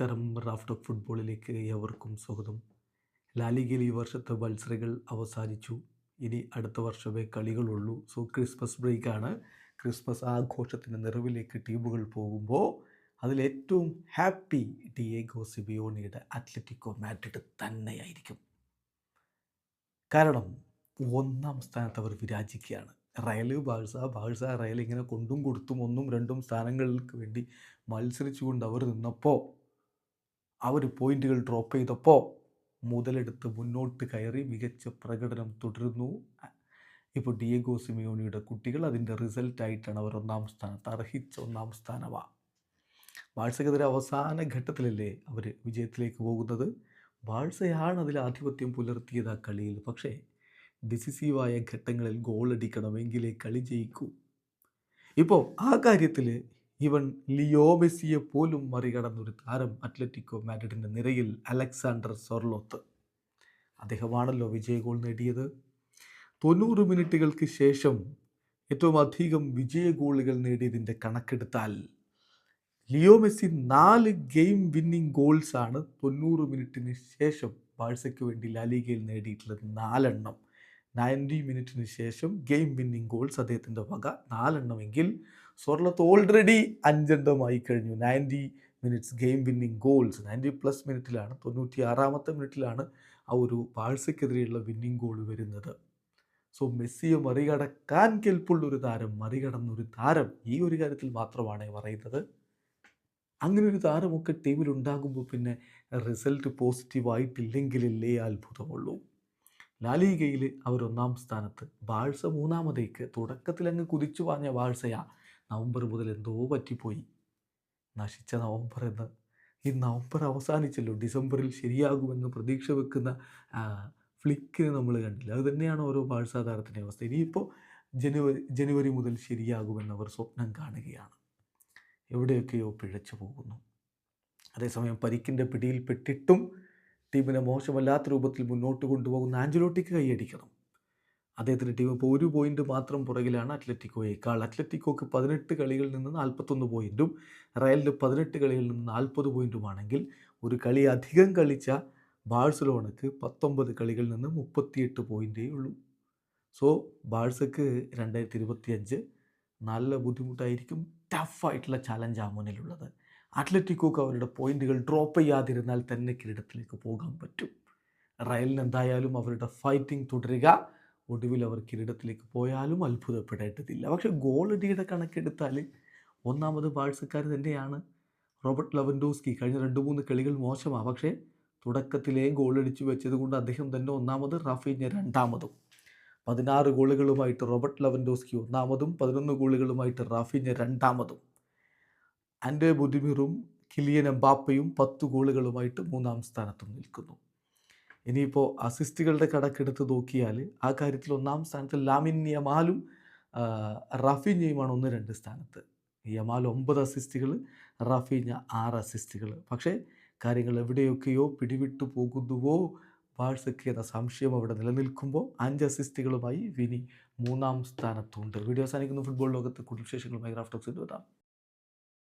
നമസ്കാരം. Raft of ഫുട്ബോളിലേക്ക് ഏവർക്കും സ്വാഗതം. ലാലിഗയിൽ ഈ വർഷത്തെ മത്സരങ്ങൾ അവസാനിച്ചു. ഇനി അടുത്ത വർഷമേ കളികളുള്ളൂ. സോ ക്രിസ്മസ് ബ്രേക്കാണ് ക്രിസ്മസ് ആഘോഷത്തിന്റെ നിറവിലേക്ക് ടീമുകൾ പോകുമ്പോൾ അതിലേറ്റവും ഹാപ്പി ഡിയേഗോ സിബിയോണിയുടെ അത്ലറ്റിക്കോ മാഡ്രിഡ് തന്നെയായിരിക്കും. കാരണം ഒന്നാം സ്ഥാനത്ത് അവർ വിരാജിക്കുകയാണ്. റയൽ ബാഴ്സ ബാഴ്സ റയൽ ഇങ്ങനെ കൊണ്ടും കൊടുത്തും ഒന്നും രണ്ടും സ്ഥാനങ്ങൾക്ക് വേണ്ടി മത്സരിച്ചുകൊണ്ട് അവർ നിന്നപ്പോൾ അവർ പോയിന്റുകൾ ഡ്രോപ്പ് ചെയ്തപ്പോൾ മുതലെടുത്ത് മുന്നോട്ട് കയറി മികച്ച പ്രകടനം തുടരുന്നു. ഇപ്പോൾ ഡിയഗോ സിമിയോണിയുടെ കുട്ടികൾ അതിന്റെ റിസൾട്ടായിട്ടാണ് അവർ ഒന്നാം സ്ഥാനത്ത് അർഹിച്ച ഒന്നാം സ്ഥാനമാണ് ബാഴ്സക്കെതിരെ അവസാന ഘട്ടത്തിലല്ലേ അവർ വിജയത്തിലേക്ക് പോകുന്നത്? ബാഴ്സയാണ് അതിൽ ആധിപത്യം പുലർത്തിയത് ആ കളിയിൽ. പക്ഷേ ഡിസിസീവായ ഘട്ടങ്ങളിൽ ഗോൾ അടിക്കണമെങ്കിലേ കളി ജയിക്കൂ. ഇപ്പോൾ ആ കാര്യത്തിൽ ഇവൻ ലിയോ മെസ്സിയെ പോലും മറികടന്നൊരു താരം അത്ലറ്റിക്കോ മാഡ്രിഡിന്റെ നിരയിൽ അലക്സാണ്ടർ സൊർലോത്ത്. അദ്ദേഹമാണല്ലോ വിജയ ഗോൾ നേടിയത്. തൊണ്ണൂറ് മിനിറ്റുകൾക്ക് ശേഷം ഏറ്റവും അധികം വിജയ ഗോളുകൾ നേടിയതിന്റെ കണക്കെടുത്താൽ ലിയോ മെസ്സി നാല് ഗെയിം വിന്നിംഗ് ഗോൾസാണ് തൊണ്ണൂറ് മിനിറ്റിന് ശേഷം ബാഴ്സയ്ക്ക് വേണ്ടി ലാലിഗയിൽ നേടിയിട്ടുള്ളത് നാലെണ്ണം. നയന്റി മിനിറ്റിന് ശേഷം ഗെയിം വിന്നിംഗ് ഗോൾസ് അദ്ദേഹത്തിന്റെ വക നാലെണ്ണമെങ്കിൽ സ്വർലത്ത് ഓൾറെഡി അഞ്ചെണ്ണമായി കഴിഞ്ഞു. Ninety minutes game winning goals ninety plus മിനിറ്റിലാണ് തൊണ്ണൂറ്റി ആറാമത്തെ മിനിറ്റിലാണ് ആ ഒരു ബാഴ്സയ്ക്കെതിരെയുള്ള വിന്നിങ് ഗോൾ വരുന്നത്. സോ മെസ്സിയെ മറികടക്കാൻ കെൽപ്പുള്ള ഒരു താരം മറികടന്നൊരു താരം ഈ ഒരു കാര്യത്തിൽ മാത്രമാണ് പറയുന്നത്. അങ്ങനെ ഒരു താരമൊക്കെ ടീമിൽ ഉണ്ടാകുമ്പോൾ പിന്നെ റിസൾട്ട് പോസിറ്റീവായിട്ടില്ലെങ്കിലല്ലേ അത്ഭുതമുള്ളൂ. ലാലിഗയിൽ അവർ ഒന്നാം സ്ഥാനത്ത് ബാഴ്സ മൂന്നാമതേക്ക് തുടക്കത്തിൽ അങ്ങ് കുതിച്ചു വാങ്ങിയ ബാഴ്സയാ നവംബർ മുതൽ എന്തോ പറ്റിപ്പോയി. നശിച്ച നവംബർ എന്ന് ഈ നവംബർ അവസാനിച്ചല്ലോ. ഡിസംബറിൽ ശരിയാകുമെന്ന് പ്രതീക്ഷ വെക്കുന്ന ഫ്ലിക്കിന് നമ്മൾ കണ്ടില്ല. അത് തന്നെയാണ് ഓരോ പാഴ്സാധാരത്തിന്റെ അവസ്ഥ. ഇനിയിപ്പോൾ ജനുവരി ജനുവരി മുതൽ ശരിയാകുമെന്ന് അവർ സ്വപ്നം കാണുകയാണ്. എവിടെയൊക്കെയോ പിഴച്ചു പോകുന്നു. അതേസമയം പരിക്കിന്റെ പിടിയിൽപ്പെട്ടിട്ടും ടീമിനെ മോശമല്ലാത്ത രൂപത്തിൽ മുന്നോട്ട് കൊണ്ടുപോകുന്ന ആഞ്ചലോട്ടിക്ക് കൈയടിക്കണം. അദ്ദേഹത്തിന്റെ ടീം ഇപ്പോൾ ഒരു പോയിന്റ് മാത്രം പുറകിലാണ് അത്ലറ്റിക്കോയേക്കാൾ. അത്ലറ്റിക്കോക്ക് പതിനെട്ട് കളികളിൽ നിന്ന് നാൽപ്പത്തൊന്ന് പോയിന്റും റയലിന് പതിനെട്ട് കളികളിൽ നിന്ന് നാൽപ്പത് പോയിന്റുമാണെങ്കിൽ ഒരു കളി അധികം കളിച്ച ബാഴ്സലോണക്ക് പത്തൊമ്പത് കളികളിൽ നിന്ന് മുപ്പത്തിയെട്ട് പോയിന്റേ ഉള്ളൂ. സോ ബാഴ്സക്ക് രണ്ടായിരത്തി ഇരുപത്തിയഞ്ച് നല്ല ബുദ്ധിമുട്ടായിരിക്കും. ടഫായിട്ടുള്ള ചാലഞ്ചാണ് മുന്നിലുള്ളത്. അത്ലറ്റിക്കോക്ക് അവരുടെ പോയിന്റുകൾ ഡ്രോപ്പ് ചെയ്യാതിരുന്നാൽ തന്നെ കിരീടത്തിലേക്ക് പോകാൻ പറ്റും. റയലിന് എന്തായാലും അവരുടെ ഫൈറ്റിംഗ് തുടരുക. ഒടുവിൽ അവർ കിരീടത്തിലേക്ക് പോയാലും അത്ഭുതപ്പെടേണ്ടതില്ല. പക്ഷേ ഗോളടിയുടെ കണക്കെടുത്താൽ ഒന്നാമത് ബാഴ്സക്കാർ തന്നെയാണ്. റോബർട്ട് ലവൻഡോസ്കി കഴിഞ്ഞ രണ്ട് മൂന്ന് കളികൾ മോശമാണ്. പക്ഷേ തുടക്കത്തിലേ ഗോളടിച്ചു വെച്ചത് കൊണ്ട് അദ്ദേഹം തന്നെ ഒന്നാമത് റാഫീഞ്ഞ രണ്ടാമതും. പതിനാറ് ഗോളുകളുമായിട്ട് റോബർട്ട് ലവൻഡോസ്കി ഒന്നാമതും പതിനൊന്ന് ഗോളുകളുമായിട്ട് റാഫീഞ്ഞ രണ്ടാമതും. ആൻഡേ ബുദ്ധിമിറും കിലിയൻ എംബാപ്പയും പത്ത് ഗോളുകളുമായിട്ട് മൂന്നാം സ്ഥാനത്തും നിൽക്കുന്നു. ഇനിയിപ്പോൾ അസിസ്റ്റുകളുടെ കണക്കെടുത്ത് നോക്കിയാൽ ആ കാര്യത്തിൽ ഒന്നാം സ്ഥാനത്ത് ലാമിൻ യമാലും റഫീഞ്ഞയുമാണ് ഒന്ന് രണ്ട് സ്ഥാനത്ത്. യമാൽ ഒമ്പത് അസിസ്റ്റുകൾ റഫീഞ്ഞ ആറ് അസിസ്റ്റുകൾ പക്ഷേ കാര്യങ്ങൾ എവിടെയൊക്കെയോ പിടിവിട്ടു പോകുന്നുവോ? ബാഴ്സയ്ക്ക് എന്ന സംശയം അവിടെ നിലനിൽക്കുമ്പോൾ അഞ്ച് അസിസ്റ്റുകളുമായി വിനി മൂന്നാം സ്ഥാനത്തുണ്ട്. വീഡിയോ അവസാനിക്കുന്ന. ഫുട്ബോൾ ലോകത്ത് കൂടുതൽ വിശേഷങ്ങളുമായി റാഫ്റ്റോക്സിന്റെ വരാം.